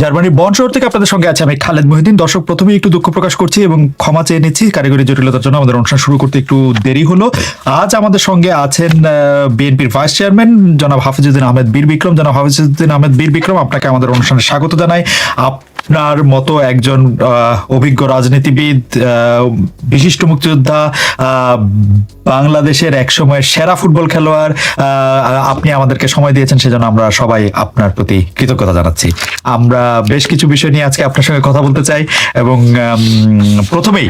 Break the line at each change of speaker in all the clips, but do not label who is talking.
জার্মানির বন শহর থেকে আপনাদের সঙ্গে আছে আমি খালেদ মহিদিন দর্শক প্রথমে একটু দুঃখ প্রকাশ করছি এবং ক্ষমা চেয়ে নিচ্ছি। কারিগরি জটিলতার জন্য আমাদের অনুষ্ঠান শুরু করতে একটু দেরি হলো। আজ আমাদের সঙ্গে আছেন বিএনপির ভাইস চেয়ারম্যান জনাব হাফিজুদ্দিন আহমেদ বীর বিক্রম জনাব হাফিজুদ্দিন আহমেদ বীর বিক্রম আপনাকে আমাদের অনুষ্ঠানে স্বাগত জানাই। আপনার মতো একজন অভিজ্ঞ রাজনীতিবিদ বিশিষ্ট মুক্তিযোদ্ধা বাংলাদেশের এক সময়ের সেরা ফুটবল খেলোয়াড় আপনি আমাদেরকে সময় দিয়েছেন, সেজন্য আমরা সবাই আপনার প্রতি কৃতজ্ঞতা জানাচ্ছি। আমরা বেশ কিছু বিষয় নিয়ে আজকে আপনার সঙ্গে কথা বলতে চাই এবং প্রথমেই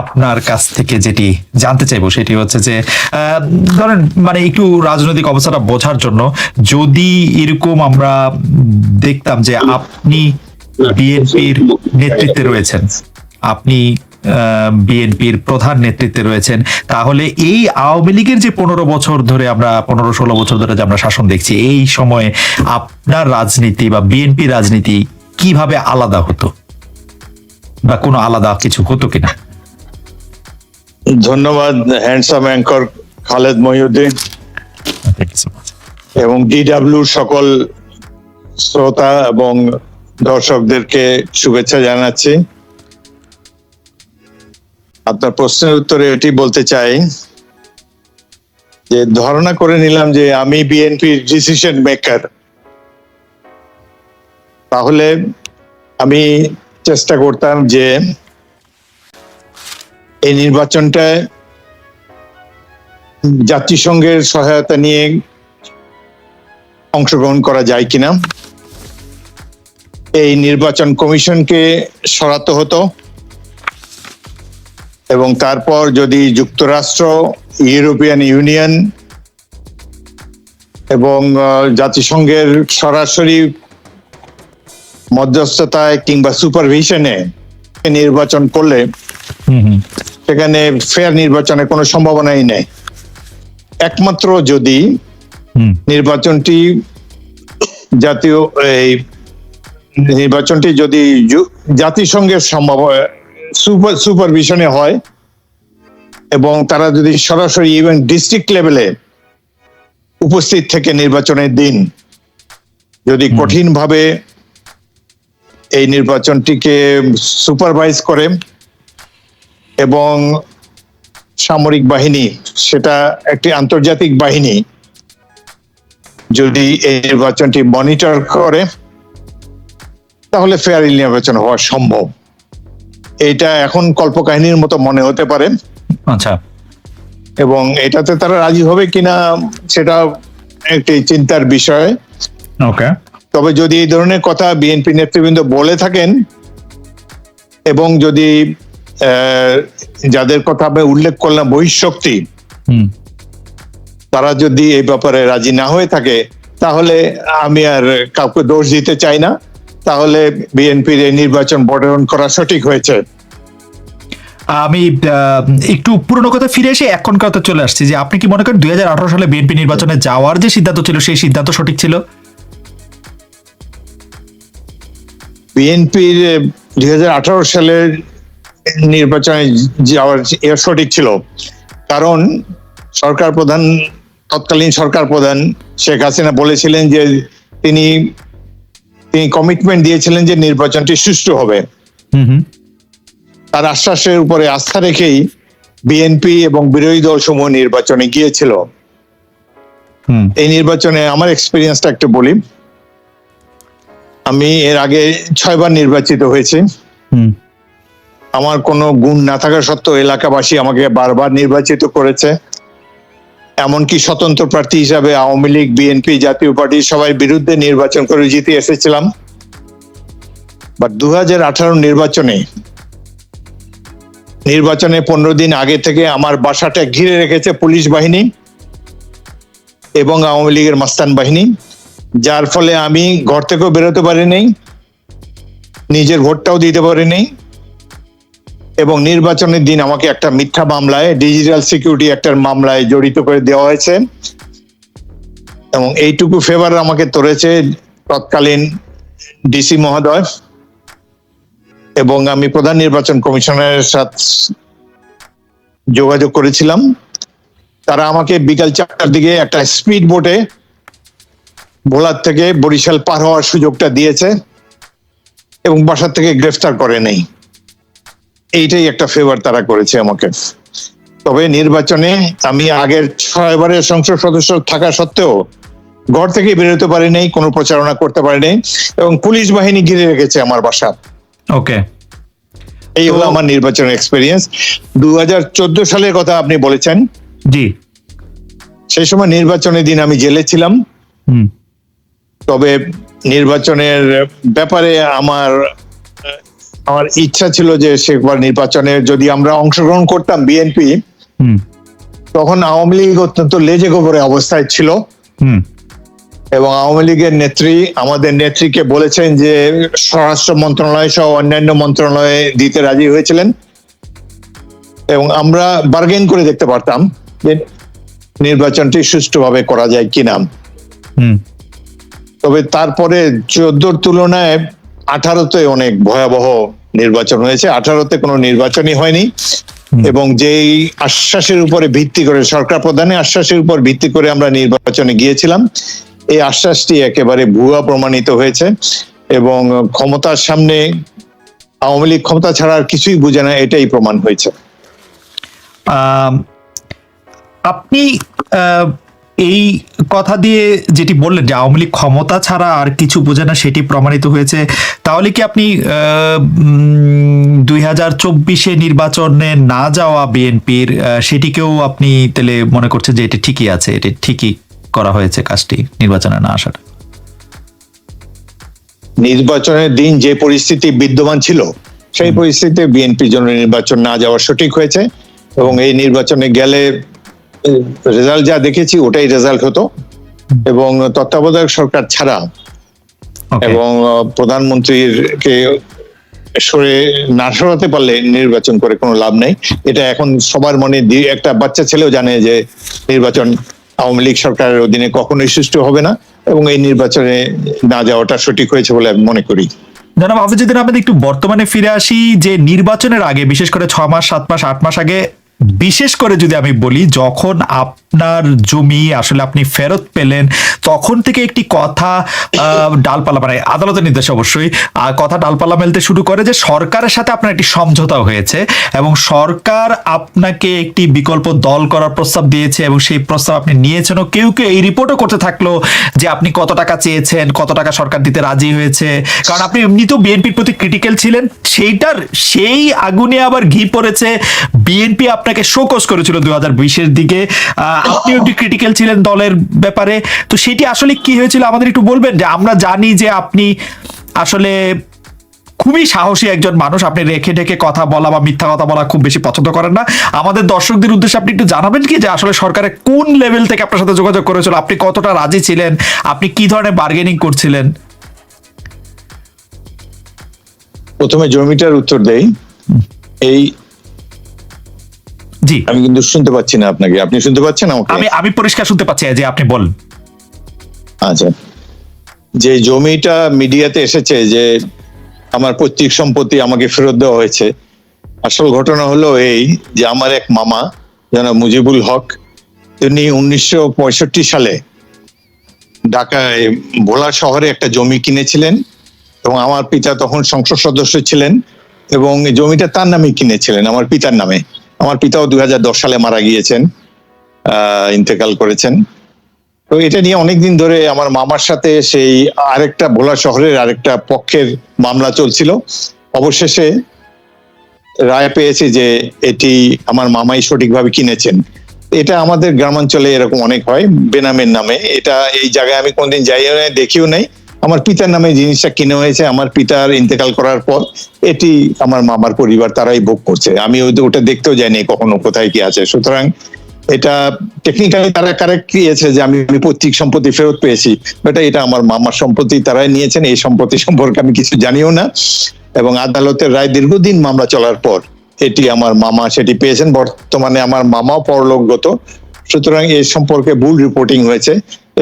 আপনার কাছ থেকে যেটি জানতে চাইব, সেটি হচ্ছে যে ধরেন মানে একটু রাজনৈতিক অবস্থাটা বোঝার জন্য যদি এরকম আমরা দেখতাম যে আপনি বিএনপির নেতৃত্বে রয়েছেন। আপনি বিএনপির প্রধান নেতৃত্বে রয়েছেন। তাহলে এই আওয়ামী লীগের যে পনেরো বছর ধরে আমরা পনেরো ষোলো বছর ধরে যে আমরা শাসন দেখছি এই সময়ে আপনার রাজনীতি বা বিএনপি রাজনীতি কীভাবে আলাদা হতো? বা কোনো আলাদা কিছু হতো কিনা?
ধন্যবাদ হ্যান্ডসাম অ্যাঙ্কর খালেদ মহিউদ্দিন. এবং ডিডাব্লিউর সকল শ্রোতা এবং দর্শকদেরকে শুভেচ্ছা জানাচ্ছি। আপনার প্রশ্নের উত্তরে এটি বলতে চাই যে, ধারণা করে নিলাম যে আমি বিএনপির ডিসিশন মেকার তাহলে আমি চেষ্টা করতাম যে এই নির্বাচনটায় জাতিসংঘের সহায়তা নিয়ে অংশগ্রহণ করা যায় কিনা। এই নির্বাচন কমিশনকে সরাতে হতো এবং তারপর যদি যুক্তরাষ্ট্র ইউরোপিয়ান ইউনিয়ন এবং জাতিসংঘের সরাসরি মধ্যস্থতায় কিংবা সুপারভিশনে নির্বাচন করলে সেখানে ফেয়ার নির্বাচনের কোনো সম্ভাবনাই নেই। একমাত্র যদি নির্বাচনটি জাতীয় এই নির্বাচনটি যদি জাতিসংঘের সম্ভব সুপার সুপারভিশনে হয় এবং তারা যদি সরাসরি ইভেন ডিস্ট্রিক্ট লেভেলে উপস্থিত থেকে নির্বাচনের দিন যদি কঠিনভাবে এই নির্বাচনটিকে সুপারভাইজ করে এবং সামরিক বাহিনী সেটা একটি আন্তর্জাতিক বাহিনী যদি এই নির্বাচনটি মনিটর করে তাহলে ফেয়ার নির্বাচন হওয়া সম্ভব। এটা এখন কল্পকাহিনীর মতো মনে হতে পারে।
আচ্ছা।
এবং এটাতে তারা রাজি হবে কিনা সেটা একটি চিন্তার বিষয়।
ওকে।
তবে যদি এই ধরনের কথা বিএনপি নেতৃবৃন্দ বলে থাকেন এবং যদি যাদের কথা আমি উল্লেখ করলাম বহিঃশক্তি তারা যদি এই ব্যাপারে রাজি না হয়ে থাকে তাহলে আমি আর কাউকে দোষ দিতে চাই না। তাহলে বিএনপির এই নির্বাচন বর্জন করা সঠিক হয়েছে?
আমি একটু পুরনো কথা ফিরে এসে এখন কথা চলে আসছি যে আপনি কি মনে করেন দুই হাজার আঠারো সালে বিএনপি নির্বাচনে যাওয়ার যে সিদ্ধান্ত ছিল সেই সিদ্ধান্ত সঠিক ছিল?
বিএনপির দুই হাজার আঠারো সালের নির্বাচনে যাওয়ার এ সঠিক ছিল। কারণ সরকার প্রধান তৎকালীন সরকার প্রধান শেখ হাসিনা বলেছিলেন যে তিনি তিনি কমিটমেন্ট দিয়েছিলেন যে নির্বাচনটি সুষ্ঠু হবে। তার আশ্বাসের উপরে আস্থা রেখেই বিএনপি এবং বিরোধী দল সমূহ নির্বাচনে গিয়েছিল।
হুম।
এই নির্বাচনে আমার এক্সপিরিয়েন্সটা একটু বলি। আমি এর আগে ছয়বার নির্বাচিত হয়েছি।
হুম।
আমার কোনো গুণ না থাকা সত্ত্বেও এলাকাবাসী আমাকে বারবার নির্বাচিত করেছে। এমনকি স্বতন্ত্র প্রার্থী হিসাবে আওয়ামী লীগ, বিএনপি, জাতীয় পার্টি সবাই বিরুদ্ধে নির্বাচন করে জিতে এসেছিলাম। বাট দু হাজার আঠারো নির্বাচনে নির্বাচনে পনেরো দিন আগে থেকে আমার বাসাটা ঘিরে রেখেছে পুলিশ বাহিনী এবং আওয়ামী লীগের মাস্তান বাহিনী, যার ফলে আমি ঘর থেকেও বেরোতে পারি নাই নিজের ভোটটাও দিতে পারি নাই এবং নির্বাচনের দিন আমাকে একটা মিথ্যা মামলায় ডিজিটাল সিকিউরিটি একটার মামলায় জড়িত করে দেওয়া হয়েছে। এবং এইটুকু ফেভার আমাকে তোলেছে তৎকালীন ডিসি মহোদয়। এবং আমি প্রধান নির্বাচন কমিশনের সাথে যোগাযোগ করেছিলাম। তারা আমাকে বিকাল চারটার দিকে একটা স্পিড বোটে ভোলার থেকে বরিশাল পার হওয়ার সুযোগটা দিয়েছে। এবং বাসার থেকে গ্রেফতার করে নেই। এইটাই একটা ফেভার তারা করেছে আমাকে। তবে নির্বাচনে আমি আগের ছয়বারের সংসদ সদস্য থাকা সত্ত্বেও ঘর থেকে বেরোতে পারি নাই কোনো প্রচারণা করতে পারি নাই এবং পুলিশ বাহিনী ঘিরে রেখেছে আমার বাসা।
ওকে
এই হলো আমার নির্বাচন এক্সপিরিয়েন্স দু হাজার চোদ্দ সালের কথা আপনি বলেছেন।
জি।
সেই সময় নির্বাচনের দিন আমি জেলে ছিলাম।
হুম।
তবে নির্বাচনের ব্যাপারে আমার আমার ইচ্ছা ছিল যে সেবার নির্বাচনে যদি আমরা অংশগ্রহণ করতাম বিএনপি তখন আওয়ামী লীগ অত্যন্ত লেজে গোবরে অবস্থায় ছিল।
হুম।
এবং আওয়ামী লীগের নেত্রী আমাদের নেত্রীকে বলেছেন যে স্বরাষ্ট্র মন্ত্রণালয় সহ অন্যান্য মন্ত্রণালয়ে দিতে রাজি হয়েছিলেন। এবং আমরা বার্গেন করে দেখতে পারতাম যে নির্বাচনটি সুষ্ঠুভাবে করা যায় কিনা।
হুম।
তবে তারপরে চোদ্দোর তুলনায় আঠারোতে অনেক ভয়াবহ নির্বাচন হয়েছে। আঠারোতে কোনো নির্বাচনই হয়নি। এবং যেই আশ্বাসের উপরে ভিত্তি করে সরকার প্রধানের আশ্বাসের উপর ভিত্তি করে আমরা নির্বাচনে গিয়েছিলাম এই আশ্বাসটি একেবারে ভুয়া প্রমাণিত হয়েছে এবং ক্ষমতার সামনে আওয়ামী লীগ ক্ষমতা ছাড়া আর কিছুই বুঝে না এটাই প্রমাণ হয়েছে।
আপনি আহ, এই কথা দিয়ে যেটি বললেন যে আওয়ামী লীগ ক্ষমতা ছাড়া আর কিছু বোঝে না সেটি প্রমাণিত হয়েছে। তাহলে কি আপনি দুই হাজার চব্বিশে নির্বাচনে না যাওয়া বিএনপির সেটিকেও আপনি তাহলে মনে করছেন যে এটি ঠিকই আছে এটি ঠিকই করা হয়েছে কাজটি নির্বাচনে না আসাটা?
নির্বাচনের দিন যে পরিস্থিতি বিদ্যমান ছিল সেই পরিস্থিতিতে বিএনপির জন্য নির্বাচন না যাওয়া সঠিক হয়েছে এবং এই নির্বাচনে গেলে রেজাল্ট যা দেখেছি ওটাই রেজাল্ট হতো। এবং তত্ত্বাবধায়ক সরকার ছাড়া এবং প্রধানমন্ত্রীর কে সরে না সরাতে পারলে নির্বাচন করে কোনো লাভ নেই। এটা এখন সবার মনে একটা বাচ্চা ছেলেও জানে যে নির্বাচন আওয়ামী লীগ সরকারের অধীনে কখনোই সুষ্ঠু হবে না এবং এই নির্বাচনে না যাওয়াটা সঠিক হয়েছে বলে আমি মনে করি।
জনাব হাফিজুদ্দিন আহমেদ একটু বর্তমানে ফিরে আসি যে নির্বাচনের আগে বিশেষ করে ছ মাস সাত মাস আট মাস আগে বিশেষ করে যদি আমি বলি যখন আপনার জমি আসলে আপনি ফেরত পেলেন, তখন থেকে একটি কথা ডালপালা মানে আদালতের নির্দেশ অবশ্যই কথা ডালপালা মেলতে শুরু করে যে সরকারের সাথে আপনার একটি সমঝোতা হয়েছে এবং সরকার আপনাকে একটি বিকল্প দল করার প্রস্তাব দিয়েছে এবং সেই প্রস্তাব আপনি নিয়েছেন ও কেউ কেউ এই রিপোর্টও করতে থাকল যে আপনি কত টাকা চেয়েছেন, কত টাকা সরকার দিতে রাজি হয়েছে। কারণ আপনি এমনিতেও বিএনপির প্রতি ক্রিটিক্যাল ছিলেন, সেইটার, সেই আগুনে আবার ঘি পড়েছে। বিএনপি আপনাকে শোকস করেছিল দু হাজার বিশের দিকে। আপনিও একটু ক্রিটিক্যাল ছিলেন দলের ব্যাপারে। তো সেটি আসলে কি হয়েছিল? আমাদের একটু বলবেন যে, আমরা জানি যে আপনি আসলে খুবই সাহসী একজন মানুষ। আপনি রেখে ঢেকে কথা বলা বা মিথ্যা কথা বলা খুব বেশি পছন্দ করেন না। আমাদের দর্শকদের উদ্দেশ্যে আপনি একটু জানাবেন কি যে, আসলে সরকারের কোন লেভেল থেকে আপনার সাথে যোগাযোগ করেছিল? আপনি কতটা রাজি ছিলেন? আপনি কি ধরনের বার্গেনিং করছিলেন?
প্রথমে জমিটার উত্তর দেই। এই
জি।
আমি কিন্তু শুনতে পাচ্ছি না আপনাকে। আপনি শুনতে পাচ্ছেন আমাকে?
আমি আমি পরিষ্কার শুনতে পাচ্ছি যে আপনি বলেন।
আচ্ছা। যে জমিটা মিডিয়াতে এসেছে যে আমার পৈতৃক সম্পত্তি আমাকে ফেরত দেওয়া হয়েছে আসল ঘটনা হলো এই যে আমার এক মামা যেন মুজিবুল হক তিনি উনিশশো পঁয়ষট্টি সালে ঢাকায় ভোলা শহরে একটা জমি কিনেছিলেন এবং আমার পিতা তখন সংসদ সদস্য ছিলেন এবং এই জমিটা তার নামে কিনেছিলেন আমার পিতার নামে। আমার পিতাও দু হাজার দশ সালে মারা গিয়েছেন ইন্তেকাল করেছেন। তো এটা নিয়ে অনেকদিন ধরে আমার মামার সাথে সেই আরেকটা ভোলা শহরের আরেকটা পক্ষের মামলা চলছিল। অবশেষে রায় পেয়েছে যে এটি আমার মামাই সঠিকভাবে কিনেছেন। এটা আমাদের গ্রামাঞ্চলে এরকম অনেক হয়, বেনামের নামে। এটা এই জায়গায় আমি কোনদিন যাইও নাই, দেখিও নাই। আমার পিতার নামে জিনিসটা কিনে হয়েছে, আমার পিতার ইন্তেকাল করার পর এটি আমার মামার পরিবার তারাই ভোগ করছে। আমি ওটা দেখতেও যাইনি কখনো কোথায় কি আছে। সুতরাং এটা টেকনিক্যালি তারা কারেক্ট দিয়েছে যে আমি পৈতৃক সম্পত্তি ফেরত পেয়েছি বাট এটা আমার মামার সম্পত্তি তারাই নিয়েছেন, এই সম্পত্তি সম্পর্কে আমি কিছু জানিও না। এবং আদালতের রায় দীর্ঘদিন মামলা চলার পর এটি আমার মামা সেটি পেয়েছেন। বর্তমানে আমার মামাও পরলোকগত। সুতরাং এ সম্পর্কে ভুল রিপোর্টিং হয়েছে।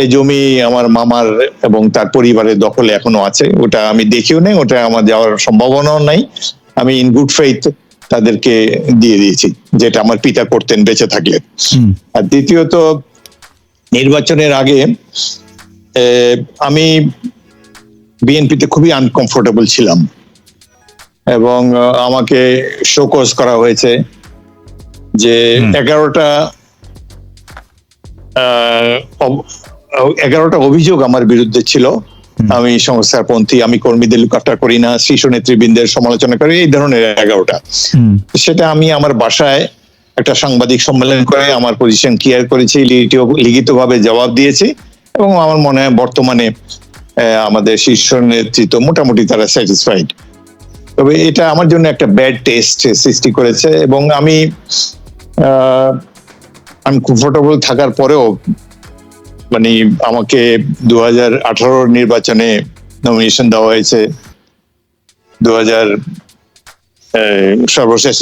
এই জমি আমার মামার এবং তার পরিবারের দখলে এখনও আছে। ওটা আমি দেখিও নেই ওটা আমার যাওয়ার সম্ভাবনাও নাই। আমি ইন গুড ফেইথ তাদেরকে দিয়ে দিয়েছি যেটা আমার পিতা করতেন বেঁচে থাকলে। আর দ্বিতীয়ত নির্বাচনের আগে আমি বিএনপিতে খুবই আনকমফোর্টেবল ছিলাম। এবং আমাকে শোকজ করা হয়েছে যে এগারোটা এগারোটা অভিযোগ আমার বিরুদ্ধে ছিল। আমি সংস্থারপন্থী আমি কর্মীদের লুকাফটা করি না শীর্ষ নেতৃবৃন্দের সমালোচনা করি এই ধরনের এগারোটা। সেটা আমি আমার বাসায় একটা সাংবাদিক সম্মেলন করে আমার পজিশন ক্লিয়ার করেছি লিখিত ভাবে জবাব দিয়েছি এবং আমার মনে হয় বর্তমানে আমাদের শীর্ষ নেতৃত্ব মোটামুটি তারা স্যাটিসফাইড তবে এটা আমার জন্য একটা ব্যাড টেস্ট সৃষ্টি করেছে এবং আমি আমি কমফোর্টেবল থাকার পরেও মানে আমাকে দু হাজার আঠারো নির্বাচনে নমিনেশন দেওয়া হয়েছে। দু হাজার সর্বশেষ